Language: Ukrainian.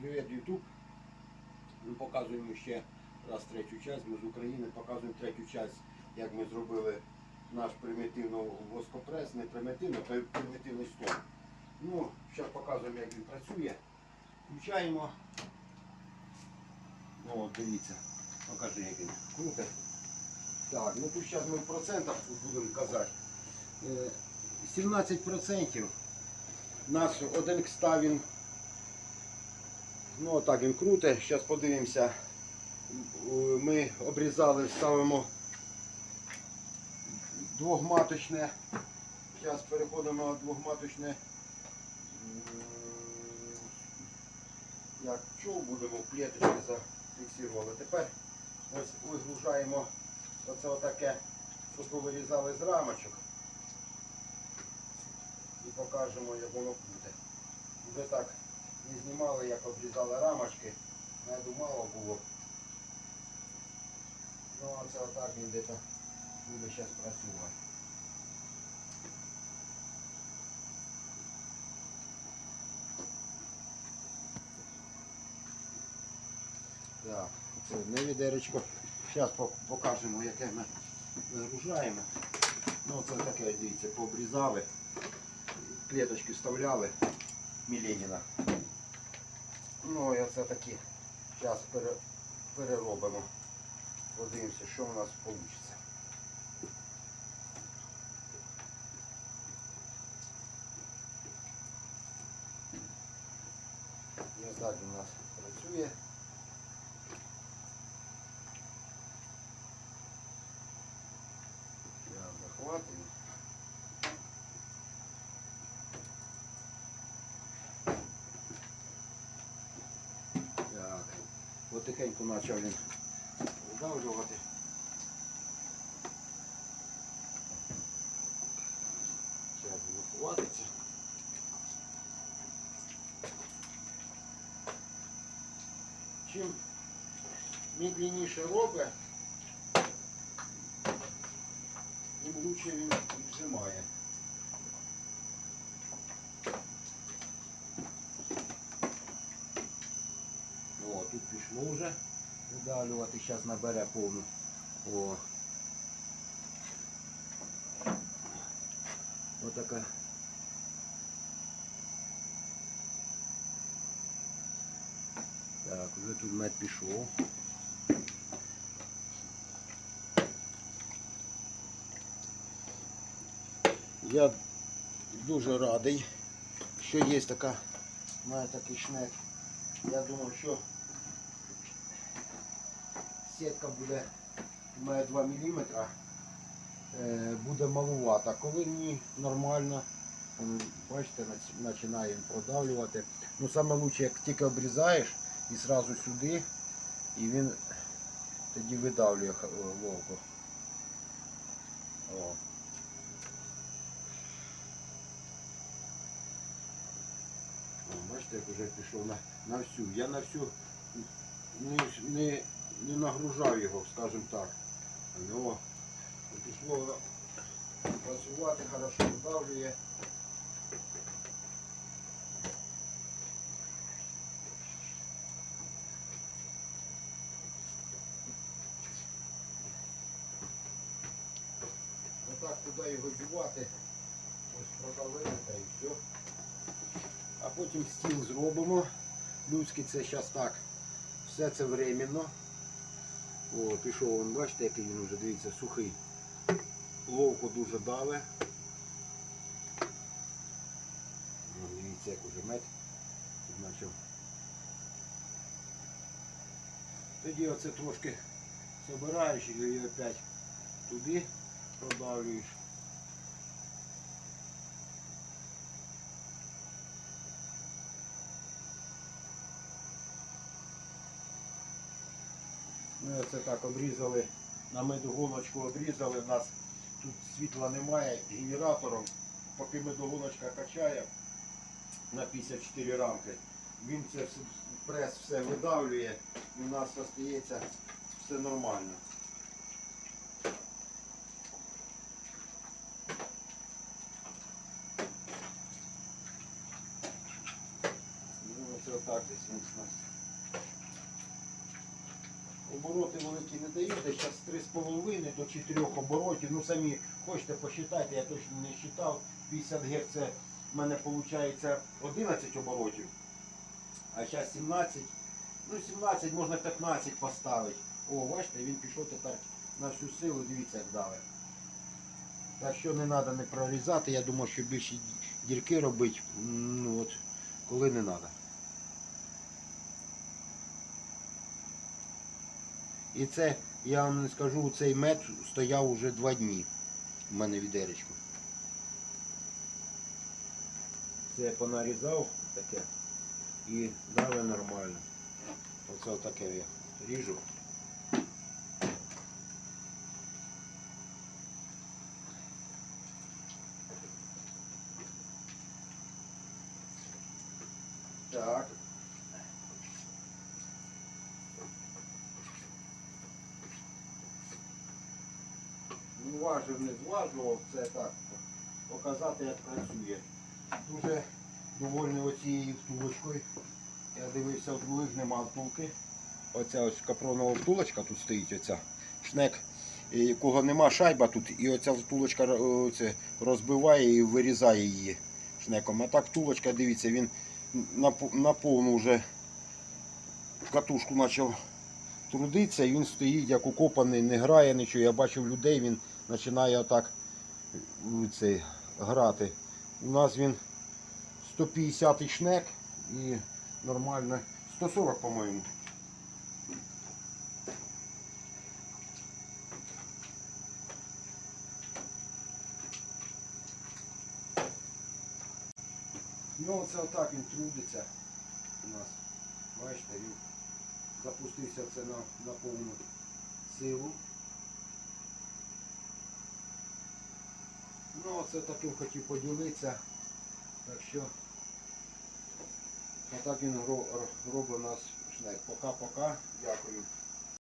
Привіт, YouTube. Ми показуємо ще раз третю часть. Ми з України показуємо третю часть, як ми зробили наш примітивний воскопрес, не примітивний, а примітивний стол. Ну, зараз показуємо, як він працює. Включаємо. Ну дивіться, покажи, як він круто. Так, ну тут зараз ми в процентах будемо казати. Е, 17% наш один ставін. Ну отак він круте. Зараз подивимося. Е, Ми обрізали, ставимо двохматочне. Зараз переходимо на двохматочне. Як пчол будемо в клеточки зафіксували. Тепер ось вигружаємо оце отаке, що повирізали з рамочок. І покажемо, як воно буде. Вже так не знімали, як обрізали рамочки. Меду мало було. Ну а це отак він десь буде зараз працювати. Так, це одне відеречко. Зараз покажемо, яке ми вигружаємо. Ну це таке, дивіться, пообрізали, клеточки вставляли Міленіна. Ну і оце таки пере, переробимо. Подивимося, що у нас вийде. Наждак у нас працює. Зараз захватимо. Так, потихеньку почав він видавлювати. Зараз він хватиться. Чим медленніше робить, тим лучше він віджимає. тут пішло вже видавлювати, зараз набере повну. О. Отака. Так, вже тут мед пішов. Я дуже радий, що є така, має такий шнек. Я думав, що сітка буде має 2 мм, е, буде малувата. Коли ні, нормально. Бачите, нач- починає він продавлювати. Ну саме лучше, як тільки обрізаєш і одразу сюди, і він тоді видавлює х- ловко. О. Бачите, як вже пішов на, на всю. Я на всю не, не, не нагружав його, скажімо так. Ну, пішло працювати, хорошо видавлює. Отак туди його дівати. Ось продавили та і все. А потім стіл зробимо. Людський це зараз так. Все це временно. О, пішов, він, бачите, який він вже, дивіться, сухий. Ловко дуже даве. Дивіться, як уже мед почав. Тоді оце трошки собираєш і опять туди продавлюєш. Ми оце так обрізали, на медогоночку обрізали, у нас тут світла немає генератором, поки медогоночка качає на 54 рамки, він це прес все видавлює і у нас залишається все нормально. Ну, це отак десь у нас. Обороти великі не дають, десь зараз 3,5 до 4 оборотів. Ну самі хочете посчитати, я точно не считав. 50 Гц в мене виходить 11 оборотів. А зараз 17. Ну 17 можна 15 поставити. О, бачите, він пішов тепер на всю силу, дивіться як дали. Так що не треба не прорізати, я думаю, що більше дірки робити, ну от, коли не треба. І це, я вам не скажу, цей мед стояв уже два дні в мене відеречку. Це я понарізав таке і дали нормально. Оце отаке я ріжу. Так. Важив, не зважував, це так. Показати, як працює. Дуже довольний оцією втулочкою. Я дивився, у других нема втулки. Оця ось капронова втулочка тут стоїть, оця шнек, якого нема шайба тут, і оця втулочка е, оце, розбиває і вирізає її шнеком. А так втулочка, дивіться, він на, пу- на повну вже катушку почав трудитися, і він стоїть як укопаний, не грає нічого. Я бачив людей, він починає отак цей, грати. У нас він 150 шнек і нормально 140, по-моєму. Ну оце отак він трудиться у нас. Бачите, він запустився це на, на повну силу. Ну оце таким хотів поділитися. Так що отак він ро- ро- робить у нас шнек. Пока-пока. Дякую.